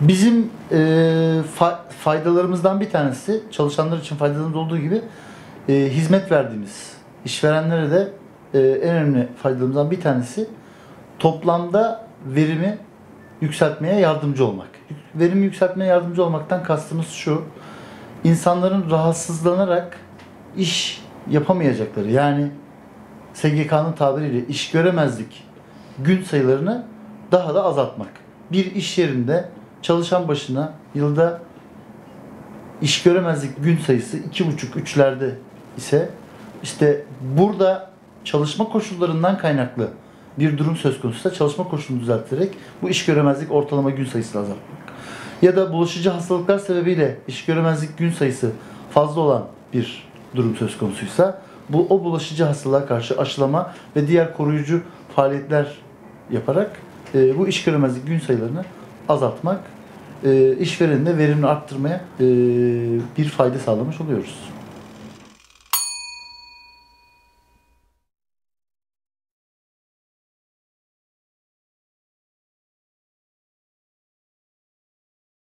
Bizim e, fa- faydalarımızdan bir tanesi, çalışanlar için faydalarımız olduğu gibi e, hizmet verdiğimiz işverenlere de e, en önemli faydalarımızdan bir tanesi toplamda verimi yükseltmeye yardımcı olmak. Verimi yükseltmeye yardımcı olmaktan kastımız şu. insanların rahatsızlanarak iş yapamayacakları yani SGK'nın tabiriyle iş göremezlik gün sayılarını daha da azaltmak. Bir iş yerinde çalışan başına yılda iş göremezlik gün sayısı iki buçuk üçlerde ise işte burada çalışma koşullarından kaynaklı bir durum söz konusuysa çalışma koşulunu düzelterek bu iş göremezlik ortalama gün sayısını azaltmak. Ya da bulaşıcı hastalıklar sebebiyle iş göremezlik gün sayısı fazla olan bir durum söz konusuysa bu o bulaşıcı hastalığa karşı aşılama ve diğer koruyucu faaliyetler yaparak e, bu iş göremezlik gün sayılarını azaltmak, e, işverenin de verimini arttırmaya e, bir fayda sağlamış oluyoruz.